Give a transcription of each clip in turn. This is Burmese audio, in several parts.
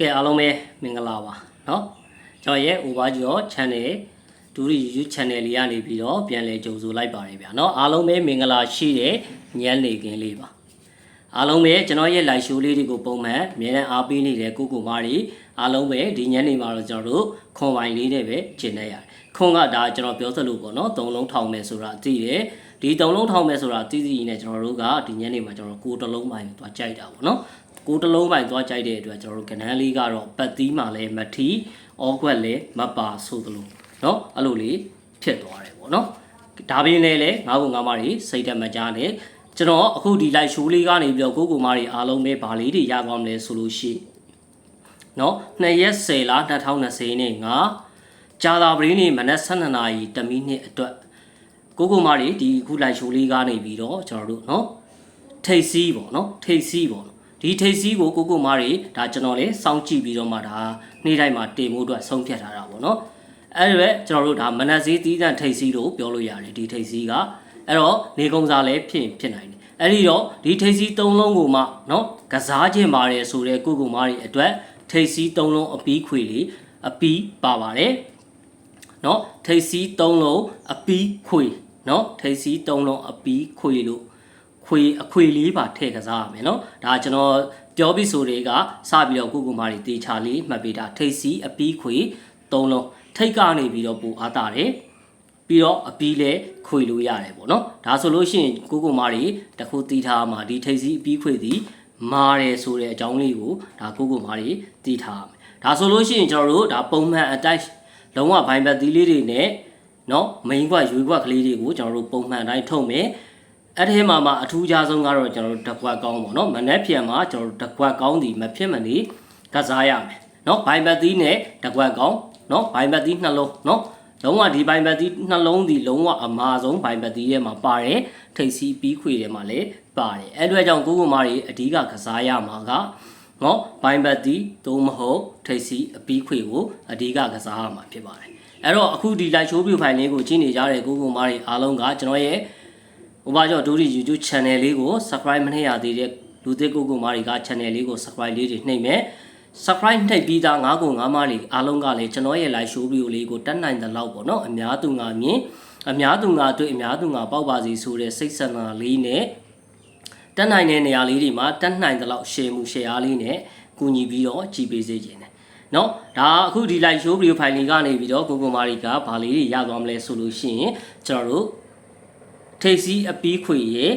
ကဲအားလုံးပဲမင်္ဂလာပါเนาะကျွန်တော်ရဲ့ over ကျော် channel ဒူရီ YouTube channel လေးကနေပြီးတော့ပြန်လည်ကြိုဆိုလိုက်ပါတယ်ဗျာเนาะအားလုံးပဲမင်္ဂလာရှိတဲ့ညနေခင်းလေးပါအားလုံးပဲကျွန်တော်ရဲ့ live show လေးတွေကိုပုံမှန်အများနဲ့အားပေးနေတဲ့ကိုကိုမားတွေအားလုံးပဲဒီညနေမှာတော့ကျွန်တော်တို့ခွန်ပိုင်လေးနဲ့ပဲကျင်နေရတယ်ခွန်ကဒါကျွန်တော်ပြောသလိုပေါ့เนาะသုံးလုံးထောင်မယ်ဆိုတာသိတယ်ဒီသုံးလုံးထောင်မယ်ဆိုတာသိသိနဲ့ကျွန်တော်တို့ကဒီညနေမှာကျွန်တော်ကိုယ်တစ်လုံးပိုင်းကိုသွားကြိုက်တာပေါ့เนาะ ကိုယ်တစ်လုံးပိုင်းသွားကြိုက်တဲ့အတွက်ကျွန်တော်တို့ကနန်းလေးကတော့ပတ်သီးမှလည်းမထီအောခွက်လည်းမပါဆိုသလိုเนาะအဲ့လိုလေးဖြစ်သွားတယ်ပေါ့เนาะဒါပင်လည်းလေငါးခုငါးမတွေစိတ်တက်မကြနဲ့ကျွန်တော်အခုဒီ live show လေးကနေပြီးတော့ကိုကိုမတွေအားလုံးပဲဗာလေးတွေရကောင်းတယ်ဆိုလို့ရှိเนาะ2ရက်10လ2020နဲ့ငါကြာလာပရင်းနေမနက်12နာရီတမိနစ်အတွက်ကိုကိုမတွေဒီအခု live show လေးကနေပြီးတော့ကျွန်တော်တို့เนาะထိတ်စီးပေါ့เนาะထိတ်စီးပေါ့ ဒီထိတ်စီးကိုကိုကိုမားတွေဒါကျွန်တော်လည်းစောင့်ကြည့်ပြီးတော့မှဒါနေ့တိုင်းမှာတင်မှုအတွက်ဆုံးဖြတ်ထားတာပေါ့နော်အဲ့ဒါပဲကျွန်တော်တို့ဒါမနက်စီးတီးတန့်ထိတ်စီးလို့ပြောလို့ရတယ်ဒီထိတ်စီးကအဲ့တော့နေကုံစားလည်းဖြစ်ဖြစ်နိုင်တယ်အဲ့ဒီတော့ဒီထိတ်စီး၃လုံးကိုမှနော်ကစားခြင်းပါတယ်ဆိုတဲ့ကိုကိုမားတွေအတွက်ထိတ်စီး၃လုံးအပီးခွေလေးအပီးပါပါတယ်နော်ထိတ်စီး၃လုံးအပီးခွေနော်ထိတ်စီး၃လုံးအပီးခွေလို့ ခွေအခွေလေးပါထည့်ကစားရမယ်နော်ဒါကျွန်တော်ပြောပြီးဆိုတွေကစပြီးတော့ကုကုမာတွေတေချာလေးမှတ်ပေးတာထိတ်စီအပီးခွေ၃လုံးထိတ်ကနေပြီးတော့ပူအားတာတယ်ပြီးတော့အပီးလဲခွေလို့ရတယ်ပေါ့နော်ဒါဆိုလို့ရှိရင်ကုကုမာတွေတခုတီးထားမှာဒီထိတ်စီအပီးခွေသည်မာတယ်ဆိုတဲ့အကြောင်းလေးကိုဒါကုကုမာတွေတီးထားရမယ်ဒါဆိုလို့ရှိရင်ကျွန်တော်တို့ဒါပုံမှန်အတိုက်လုံးဝဘိုင်ဘတ်သီးလေးတွေနဲ့နော်မိန်ကွက်ရွေကွက်ကလေးတွေကိုကျွန်တော်တို့ပုံမှန်အတိုင်းထုတ်မယ် အဲ့ဒီမှာမှအထူးခြားဆုံးကတော့ကျွန်တော်တို့တကွက်ကောင်းပေါ့နော်မနက်ဖြန်မှာကျွန်တော်တို့တကွက်ကောင်းဒီမဖြစ်မနေကစားရမယ်နော်ဘိုင်ဘတ်သီးနဲ့တကွက်ကောင်းနော်ဘိုင်ဘတ်သီးနှလုံးနော်လုံးဝဒီဘိုင်ဘတ်သီးနှလုံးဒီလုံးဝအမာဆုံးဘိုင်ဘတ်သီးထဲမှာပါတယ်ထိတ်စီပြီးခွေထဲမှာလည်းပါတယ်အဲ့အတွက်ကြောင့်ကိုကိုမာတွေအဓိကကစားရမှာကနော်ဘိုင်ဘတ်သီးသို့မဟုတ်ထိတ်စီအပီးခွေကိုအဓိကကစားရမှာဖြစ်ပါတယ်အဲ့တော့အခုဒီ live show view file လေးကိုကြည့်နေကြတဲ့ကိုကိုမာတွေအားလုံးကကျွန်တော်ရဲ့။ ဥပမာကြောင့်ဒူရီ YouTube channel လေးကို subscribe မနှိပ်ရသေးတဲ့လူသစ်ကိုကိုမာတွေက channel လေးကို subscribe လေးတွေနှိပ်မယ်။ subscribe နှိပ်ပြီးသားငါးကိုငါးမတွေအားလုံးကလည်းကျွန်တော်ရဲ့ live show video လေးကိုတက်နိုင်တဲ့လောက်ပေါ့နော်။အများသူငါမြင်အများသူငါတွေ့အများသူငါပေါက်ပါစီဆိုတဲ့စိတ်ဆန္ဒလေးနဲ့တက်နိုင်တဲ့နေရာလေးတွေမှာတက်နိုင်တဲ့လောက် share မှု share လေးနဲ့ကူညီပြီးတော့ကြည်ပေးစေခြင်းတယ်။နော်ဒါအခုဒီ live show video file လေးကနေပြီးတော့ကိုကိုမာတွေကဘာလေးတွေရသွားမလဲဆိုလို့ရှိရင်ကျွန်တော်တို့ ထိတ်စီအပီးခွေရဲ့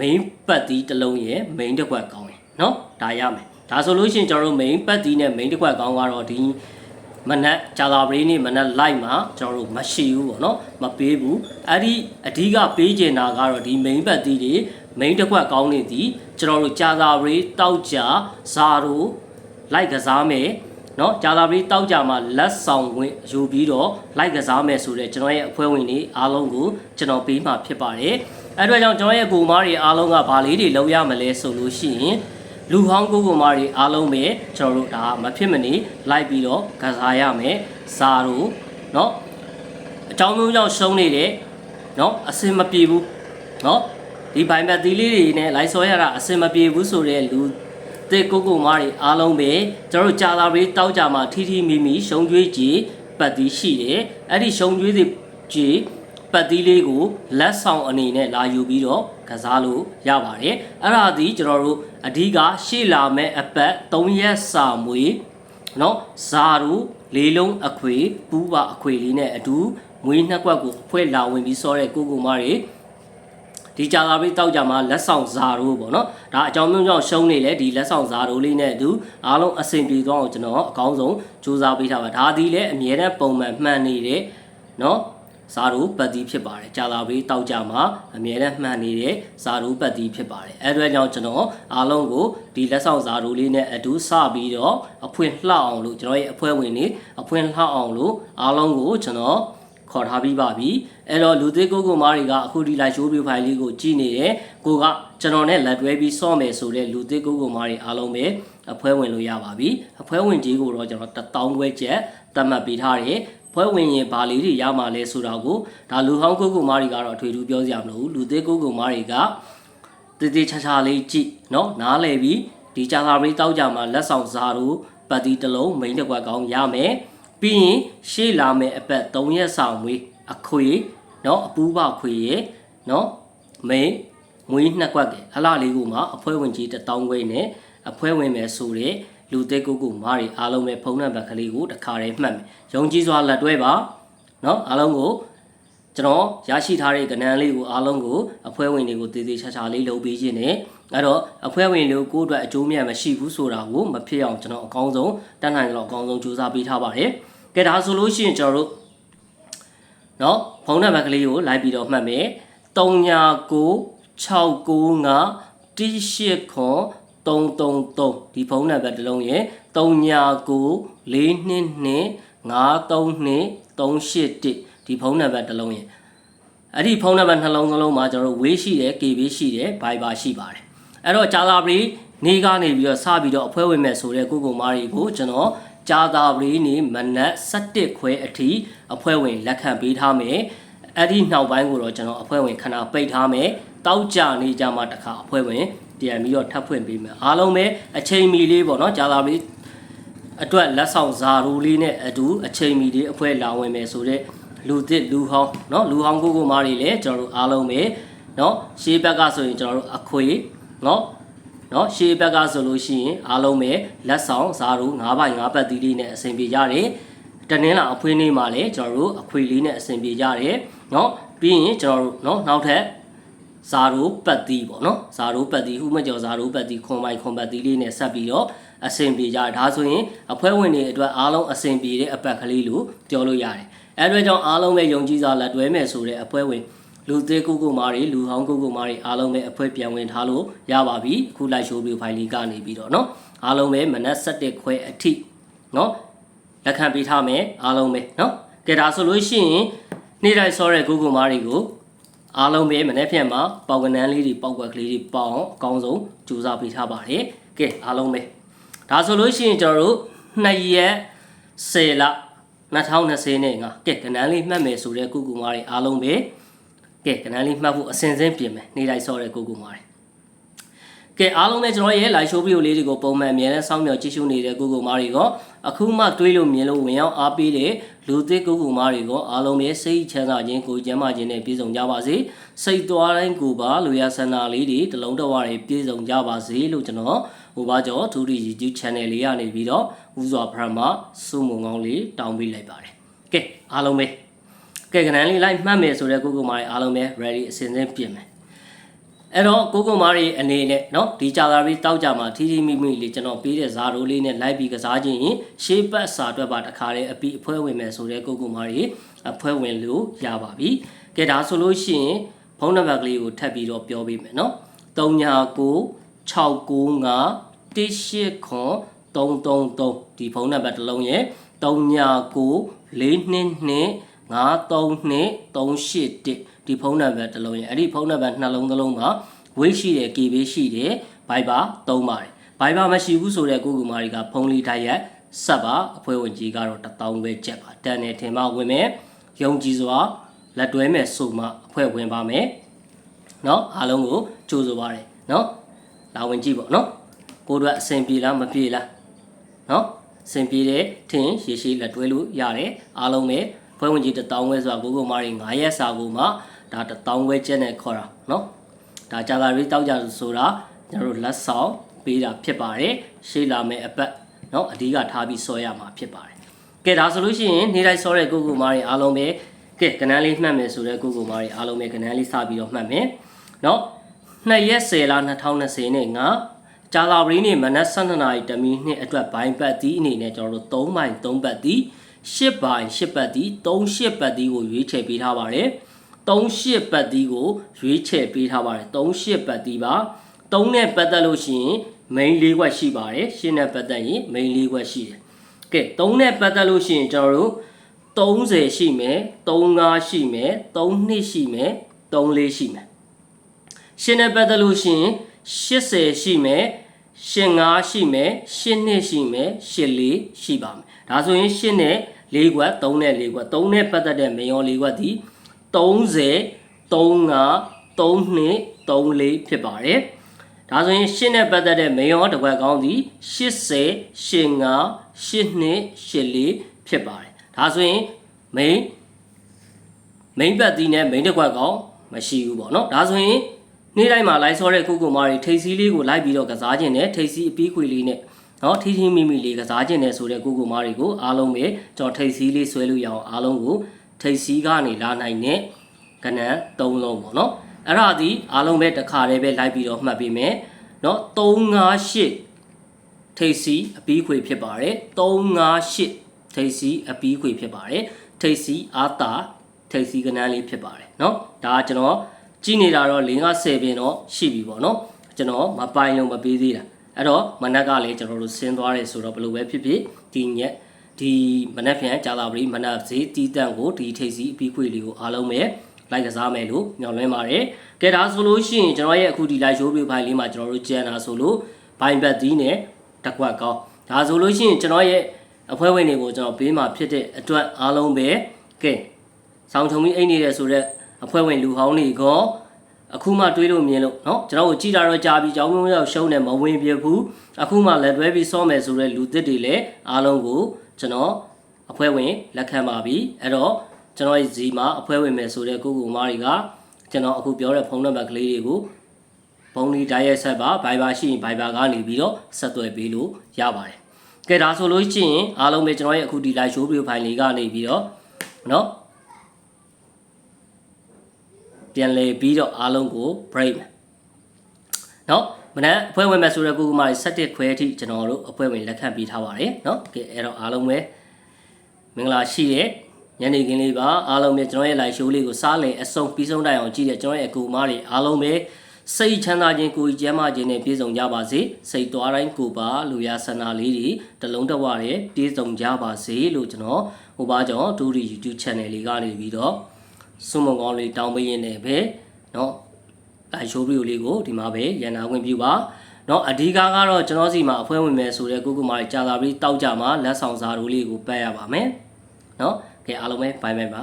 main ပတ်တီးတစ်လုံးရဲ့ main တစ်ခွက်ကောင်းရယ်เนาะဒါရမယ်ဒါဆိုလို့ရှိရင်ကျွန်တော်တို့ main ပတ်တီးနဲ့ main တစ်ခွက်ကောင်းကတော့ဒီမနက်ဂျာလာပရင်းနေမနက် live မှာကျွန်တော်တို့မရှိဘူးပေါ့နော်မပေးဘူးအဲ့ဒီအဓိကပေးကျင်တာကတော့ဒီ main ပတ်တီးတွေ main တစ်ခွက်ကောင်းနေသည်ကျွန်တော်တို့ဂျာလာပရင်းတောက်ကြဇာတို့လိုက်ကစားမယ် နော်ကြာသာပတိတောက်ကြမှာလက်ဆောင်ဝင်ယူပြီးတော့လိုက်ကစားမယ်ဆိုတဲ့ကျွန်တော်ရဲ့အဖွဲ့ဝင်တွေအားလုံးကိုကျွန်တော်ပေးမှာဖြစ်ပါတယ်အဲ့အတွက်ကြောင့်ကျွန်တော်ရဲ့ကိုမားတွေအားလုံးကဗာလေးတွေလောက်ရမလဲဆိုလို့ရှိရင်လူဟောင်းကိုကိုမားတွေအားလုံးပဲကျွန်တော်တို့ဒါမဖြစ်မနေလိုက်ပြီးတော့ကစားရမယ်ဇာတို့နော်အကြောင်းမျိုးကြောင့်ရှုံးနေတဲ့နော်အစင်မပြေဘူးနော်ဒီဘိုင်ဘက်သီးလေးတွေနဲ့လိုက်စောရတာအစင်မပြေဘူးဆိုတဲ့လူ တဲ့ကိုကိုမားတွေအားလုံးပဲကျွန်တော်တို့ကြာလာပြီးတောက်ကြမှာထီထီမီမီရှုံကြွေးကြည်ပတ်သီးရှိတယ်အဲ့ဒီရှုံကြွေးစီကြည်ပတ်သီးလေးကိုလက်ဆောင်အနေနဲ့လာယူပြီးတော့ကစားလို့ရပါတယ်အဲ့ဒါဒီကျွန်တော်တို့အဓိကရှေ့လာမဲ့အပတ်3ရက်စာမွေเนาะဇာတို့လေးလုံးအခွေပူးပါအခွေလေးနဲ့အတူမွေးနှစ်ကွက်ကိုအဖွဲလာဝင်ပြီးစောတဲ့ကိုကိုမားတွေ ဒီကြာလာပြီးတောက်ကြမှာလက်ဆောင်ဇာတို့ပေါ့နော်ဒါအကြောင်းမျိုးကြောင့်ရှုံးနေလေဒီလက်ဆောင်ဇာတို့လေးနဲ့အတူအားလုံးအဆင်ပြေသွားအောင်ကျွန်တော်အကောင်းဆုံးစူးစမ်းပေးထားပါဒါဒီလည်းအမြဲတမ်းပုံမှန်မှန်နေတဲ့နော်ဇာတို့ပတ်တီးဖြစ်ပါတယ်ကြာလာပြီးတောက်ကြမှာအမြဲတမ်းမှန်နေတဲ့ဇာတို့ပတ်တီးဖြစ်ပါတယ်အဲအတွက်ကြောင့်ကျွန်တော်အားလုံးကိုဒီလက်ဆောင်ဇာတို့လေးနဲ့အတူစပြီးတော့အဖွင့်လှအောင်လို့ကျွန်တော်ရဲ့အဖွဲ့ဝင်တွေအဖွင့်လှအောင်လို့အားလုံးကိုကျွန်တော် ခေါ်ထားပြီးပါပြီအဲ့တော့လူသေးကိုကိုမားတွေကအခုဒီ live show view file လေးကိုကြည့်နေတယ်ကိုကကျွန်တော်နဲ့လက်တွဲပြီးစော့မယ်ဆိုတဲ့လူသေးကိုကိုမားတွေအားလုံးပဲအဖွဲဝင်လို့ရပါပြီအဖွဲဝင်ကြီးကိုတော့ကျွန်တော်1000ခွဲကျက်သတ်မှတ်ပေးထားတယ်ဖွဲဝင်ရင်ဘာလေးတွေရမှာလဲဆိုတာကိုဒါလူဟောင်းကိုကိုမားတွေကတော့အထွေထူးပြောစရာမလိုဘူးလူသေးကိုကိုမားတွေကတည်တည်ချာချာလေးကြည့်เนาะနားလည်ပြီးဒီကြာသာပရိတောက်ကြမှာလက်ဆောင်စားတို့ ပတ်တီတစ်လုံးမိန်တစ်ကွက်ကောင်းရမယ် ပြီးရင်ရှေ့လာမယ်အပတ်3ရက်ဆောင်မွေးအခွေเนาะအပူးပခွေရေเนาะမိန်မွေးနှစ်ကွက်ကဲအလားလေးကိုမှအဖွဲဝင်ကြီးတစ်တောင်းခွေနဲ့အဖွဲဝင်မယ်ဆိုတဲ့လူသေးကိုကိုမားတွေအားလုံးပဲဖုံးနံပါတ်ကလေးကိုတစ်ခါတည်းမှတ်မယ်ယုံကြည်စွာလက်တွဲပါเนาะအားလုံးကို ကျွန်တော်ရရှိထားတဲ့ကဏ္ဍလေးကိုအားလုံးကိုအဖွဲဝင်တွေကိုတည်တည်ချာချာလေးလုပ်ပေးခြင်းနဲ့အဲ့တော့အဖွဲဝင်တွေကိုကိုယ့်အတွက်အကျိုးမြတ်မရှိဘူးဆိုတာကိုမဖြစ်အောင်ကျွန်တော်အကောင်းဆုံးတတ်နိုင်ကြတော့အကောင်းဆုံးကြိုးစားပေးထားပါတယ်။ကဲဒါဆိုလို့ရှိရင်ကျွန်တော်တို့နော်ဖုန်းနံပါတ်ကလေးကိုလိုက်ပြီးတော့မှတ်မယ်3996918333ဒီဖုန်းနံပါတ်တစ်လုံးရဲ့399422532381 ဒီဖုန်းနံပါတ်တစ်လုံးရဲ့အဲ့ဒီဖုန်းနံပါတ်နှလုံးသလုံးမှာကျွန်တော်တို့ဝေးရှိတယ် KB ရှိတယ် Viber ရှိပါတယ်အဲ့တော့ကြာသာပရီနေကနေပြီးတော့စပြီးတော့အဖွဲဝင်မဲ့ဆိုတဲ့ကိုကိုမာရီကိုကျွန်တော်ကြာသာပရီနေမနက်7ခွဲအထိအဖွဲဝင်လက်ခံပေးထားမယ်အဲ့ဒီနောက်ပိုင်းကိုတော့ကျွန်တော်အဖွဲဝင်ခဏပိတ်ထားမယ်တောက်ကြနေကြမှာတစ်ခါအဖွဲဝင်ပြန်ပြီးတော့ထပ်ဖွင့်ပေးမယ်အားလုံးပဲအချိန်မီလေးပေါ့နော်ကြာသာပရီအတွက်လက်ဆောင်ဇာရူလေးနဲ့အတူအချိန်မီလေးအဖွဲလာဝင်မယ်ဆိုတဲ့ လူသစ်လူဟောင်းเนาะလူဟောင်းကိုကိုမားတွေလည်းကျွန်တော်တို့အားလုံးပဲเนาะရှေးဘက်ကဆိုရင်ကျွန်တော်တို့အခွေเนาะเนาะရှေးဘက်ကဆိုလို့ရှိရင်အားလုံးပဲလက်ဆောင်ဇာရူ9ဘိုင်9ပတ်သီးလေးနဲ့အဆင်ပြေကြတယ်တနင်္လာအဖွေးနေ့မှာလည်းကျွန်တော်တို့အခွေလေးနဲ့အဆင်ပြေကြတယ်เนาะပြီးရင်ကျွန်တော်တို့เนาะနောက်ထပ်ဇာရိုးပတ်တီးပေါ့နော်ဇာရိုးပတ်တီးဥမကျော်ဇာရိုးပတ်တီးခွန်ပိုင်ခွန်ပတ်တီးလေးနဲ့ဆက်ပြီးတော့အဆင်ပြေကြတယ်ဒါဆိုရင်အဖွဲဝင်တွေအတွက်အားလုံးအဆင်ပြေတဲ့အပတ်ကလေးလို့ပြောလို့ရတယ် အဲအတွက်ကြောင့်အားလုံးပဲယုံကြည်စွာလက်တွဲမယ်ဆိုတဲ့အဖွဲဝင်လူသေးကုကုမားတွေလူဟောင်းကုကုမားတွေအားလုံးပဲအဖွဲပြန်ဝင်ထားလို့ရပါပြီအခုလိုက်ရှိုးပြီးဖိုင်လေးကနေပြီးတော့เนาะအားလုံးပဲမနက်7ခွဲအထိเนาะလက်ခံပေးထားမယ်အားလုံးပဲเนาะကဲဒါဆိုလို့ရှိရင်နေ့တိုင်းစောတဲ့ကုကုမားတွေကို အားလုံးပဲမနေ့ဖြန်မှာပေါက်ကနန်းလေးတွေပေါက်ကကလေးတွေပေါအောင်အကောင်းဆုံးကြိုးစားပေးထားပါတယ်။ကဲအားလုံးပဲဒါဆိုလို့ရှိရင်ကျွန်တော်တို့2ရက်10လ 2020နဲ့ငါကဲကနန်းလေးမှတ်မယ်ဆိုတဲ့ကုကူမားတွေအားလုံးပဲကဲကနန်းလေးမှတ်ဖို့အစဉ်စဉ်ပြင်မယ်နေ့တိုင်းစောတဲ့ကုကူမားတွေကဲအားလုံးပဲကျွန်တော်ရဲ့ live show video လေးတွေကိုပုံမှန်အမြဲတမ်းစောင့်မျှော်ကြည့်ရှုနေတဲ့ကုကူမားတွေက အခုမှတွေးလို့မြင်လို့ဝင်ရောက်အားပေးတဲ့လူသစ်ကုကူမားတွေကအားလုံးပဲစိတ်ချမ်းသာခြင်းကိုယ်ကျန်းမာခြင်းနဲ့ပြည့်စုံကြပါစေစိတ်သွားတိုင်းကိုပါလူရဆန္ဒလေးတွေတလုံးတဝတွေပြည့်စုံကြပါစေလို့ကျွန်တော်ဟိုဘာကျော် 2D YouTube channel လေးကနေပြီးတော့ဦးစွာဖရမစုမုံကောင်းလေးတောင်းပေးလိုက်ပါတယ်ကဲအားလုံးပဲကဲကနန်းလေးလိုက်မှတ်မယ်ဆိုတဲ့ကုကူမားတွေအားလုံးပဲ ready အစဉ်စဉ်ပြင်မယ် အဲ့တော့ကိုကိုမားတွေအနေနဲ့เนาะဒီကြာသာပြီးတောက်ကြမှာထီထီမိမိလေးကျွန်တော်ပေးတဲ့ဇာရိုးလေးနဲ့လိုက်ပြီးကစားခြင်းရင်ရှေးပတ်စာအတွက်ပါတခါလေးအပီအဖွဲဝင်မယ်ဆိုတဲ့ကိုကိုမားတွေအဖွဲဝင်လို့ရပါပြီကဲဒါဆိုလို့ရှိရင်ဖုန်းနံပါတ်ကလေးကိုထပ်ပြီးတော့ပြောပေးမယ်เนาะ399695 189 333ဒီဖုန်းနံပါတ်တစ်လုံးရဲ့399422532381 ဒီဖုန်းနံပါတ်တစ်လုံးရဲ့အဲ့ဒီဖုန်းနံပါတ်နှလုံးသလုံးမှာဝိတ်ရှိတယ် KB ရှိတယ် Viber သုံးပါတယ် Viber မရှိဘူးဆိုတဲ့ကိုကူမာရီကဖုန်းလေးတိုက်ရိုက်ဆက်ပါအဖွဲ့ဝင်ကြီးကတော့1000ပဲကျက်ပါတန်တယ်ထင်မှဝင်မယ်ယုံကြည်စွာလက်တွဲမဲ့ဆိုမှအဖွဲ့ဝင်ပါမယ်เนาะအားလုံးကိုကြိုးဆိုပါရယ်เนาะလာဝင်ကြည့်ပေါ့เนาะကိုတို့အဆင်ပြေလားမပြေလားเนาะအဆင်ပြေတယ်ထင်ရေရှိလက်တွဲလို့ရတယ်အားလုံးပဲဖွဲ့ဝင်ကြီး1000ဝဲဆိုတာကိုကိုမာရီ9ရက်စာကိုမှ ဒါ1000ဝဲကျက်နဲ့ခေါ်တာเนาะဒါကြာလာရေးတောက်ကြဆိုတာကျွန်တော်တို့လက်ဆောင်ပေးတာဖြစ်ပါတယ်ရှေ့လာမယ့်အပတ်เนาะအဓိကထားပြီးစောရမှာဖြစ်ပါတယ်ကဲဒါဆိုလို့ရှိရင်နေ့တိုင်းစောတဲ့ကိုကိုမာရီအားလုံးပဲကဲကနန်းလေးမှတ်မယ်ဆိုတဲ့ကိုကိုမာရီအားလုံးပဲကနန်းလေးစပြီးတော့မှတ်မယ်เနာะ2ရက်10လ2020နဲ့ငါကြာလာပရင်းနေမနက်12နာရီတမီနှစ်အတွက်ဘိုင်းပတ်တီးအနေနဲ့ကျွန်တော်တို့3ဘိုင်3ပတ်တီး10ဘိုင်10ပတ်တီး38ပတ်တီးကိုရွေးချယ်ပေးထားပါတယ် 38ပတ်တီးကိုရွေးချယ်ပေးထားပါတယ်38ပတ်တီးပါ3နဲ့ပတ်သက်လို့ရှိရင် main ၄ခွက်ရှိပါတယ်ရှင်းနဲ့ပတ်သက်ရင် main ၄ခွက်ရှိတယ်ကဲ3နဲ့ပတ်သက်လို့ရှိရင်ကျွန်တော်တို့30ရှိမယ်35ရှိမယ်32ရှိမယ်34ရှိမယ်ရှင်းနဲ့ပတ်သက်လို့ရှိရင်80ရှိမယ်ရှင်5ရှိမယ်ရှင်2ရှိမယ်ရှင်4ရှိပါမယ်ဒါဆိုရင်ရှင်နဲ့4ခွက်3နဲ့4ခွက်3နဲ့ပတ်သက်တဲ့မေယော4ခွက်ဒီ 30 35 32 34ဖြစ်ပါတယ်ဒါဆိုရင်ရှင်းနဲ့ပတ်သက်တဲ့မေယောတစ်ခွက်ကောင်းသည်80 85 82 84ဖြစ်ပါတယ်ဒါဆိုရင် main main ဘက်ဒီနဲ့ main တစ်ခွက်ကောင်းမရှိဘူးပေါ့နော်ဒါဆိုရင်နေ့တိုင်းမှာလိုက်ဆောတဲ့ကုကုမာတွေထိတ်စီးလေးကိုလိုက်ပြီးတော့ကစားခြင်းနဲ့ထိတ်စီးအပီးခွေလေးနဲ့နော်ထီထီမိမိလေးကစားခြင်းနဲ့ဆိုတဲ့ကုကုမာတွေကိုအားလုံးပဲကျွန်တော်ထိတ်စီးလေးဆွဲလို့ရအောင်အားလုံးကို ထိပ်စီးကနေလာနိုင်တဲ့ကဏ္ဍ၃လုံးပေါ့နော်အဲ့ဒါဒီအားလုံးပဲတစ်ခါတည်းပဲလိုက်ပြီးတော့မှတ်ပေးမယ်နော်358ထိပ်စီးအပီးခွေဖြစ်ပါတယ်358ထိပ်စီးအပီးခွေဖြစ်ပါတယ်ထိပ်စီးအာတာထိပ်စီးကဏ္ဍလေးဖြစ်ပါတယ်နော်ဒါကျွန်တော်ကြည့်နေတာတော့၄50ပြင်တော့ရှိပြီပေါ့နော်ကျွန်တော်မပိုင်လုံးမပေးသေးတာအဲ့တော့မနက်ကလည်းကျွန်တော်တို့ဆင်းသွားတယ်ဆိုတော့ဘယ်လိုပဲဖြစ်ဖြစ်ဒီညက် ဒီမနက်ဖြန်ကြာလာပြီမနက်ဈေးတီးတန့်ကိုဒီထိတ်စီးအပီးခွေလေးကိုအားလုံးပဲလိုက်ကစားမယ်လို့ညွှန်လွှဲပါတယ်ကဲဒါဆိုလို့ရှိရင်ကျွန်တော်ရဲ့အခုဒီ live show ပြဖိုင်လေးမှာကျွန်တော်တို့ကြံတာဆိုလို့ဘိုင်ဘက်သီးနဲ့တက်ကွက်ကောင်းဒါဆိုလို့ရှိရင်ကျွန်တော်ရဲ့အဖွဲ့ဝင်တွေကိုကျွန်တော်ပေးမှာဖြစ်တဲ့အတွက်အားလုံးပဲကဲဆောင်းချုံပြီးအိတ်နေတယ်ဆိုတော့အဖွဲ့ဝင်လူဟောင်းတွေကအခုမှတွေးလို့မြင်လို့เนาะကျွန်တော်တို့ကြည်တာတော့ကြာပြီကြောင်းမျိုးရောက်ရှုံးနေမဝင်ပြဘူးအခုမှလက်တွဲပြီးစောမယ်ဆိုတဲ့လူသစ်တွေလည်းအားလုံးကို ကျွန်တော်အဖွဲ့ဝင်လက်ခံပါပြီအဲ့တော့ကျွန်တော်ရဲ့ဇီမှာအဖွဲ့ဝင်မယ်ဆိုတဲ့ကိုကိုမားတွေကကျွန်တော်အခုပြောတဲ့ဖုန်းနံပါတ်ကလေးတွေကိုဘုံဒီတိုင်းရဲ့ဆက်ပါ Viber ရှိရင် Viber ကနေပြီးတော့ဆက်သွယ်ပေးလို့ရပါတယ်။ကဲဒါဆိုလို့ရှိရင်အားလုံးပဲကျွန်တော်ရဲ့အခုဒီ live show video file လေးကနေပြီးတော့နော်ပြန်လေပြီးတော့အားလုံးကို break မယ်။နော် မနက်အဖွဲ့ဝင်မဲ့ဆိုတဲ့ကိုကမာ17ခွဲအထိကျွန်တော်တို့အဖွဲ့ဝင်လက်ခံပေးထားပါတယ်နော်။ကဲအဲ့တော့အားလုံးပဲမင်္ဂလာရှိတဲ့ညနေခင်းလေးပါအားလုံးပဲကျွန်တော်ရဲ့ live show လေးကိုစားလည်အဆုံးပြီးဆုံးတိုင်အောင်ကြည့်တဲ့ကျွန်တော်ရဲ့အကူအမတွေအားလုံးပဲစိတ်ချမ်းသာခြင်းကိုယ်ကြီးကျမ်းမာခြင်းနဲ့ပြည့်စုံကြပါစေစိတ်သွားတိုင်းကိုယ်ပါလူရဆန္ဒလေးတွေတလုံးတဝရဲပြည့်စုံကြပါစေလို့ကျွန်တော်ဟိုပါကြောင့်ဒူရီ YouTube channel လေးကနေပြီးတော့စုမုံကောင်းလေးတောင်းပေးရင်းနဲ့ပဲเนาะအဲ ရှိုးဗီဒီယိုလေးကိုဒီမှာပဲရန်နာခွင့်ပြုပါเนาะအဓိကကတော့ကျွန်တော်စီမှာအဖွဲဝင်မယ်ဆိုတဲ့ကိုကုမာကြာလာပြီးတောက်ကြမှာလက်ဆောင်စာတို့လေးကိုပတ်ရပါမယ်เนาะကဲအားလုံးပဲဘိုင်ဘိုင်ပါ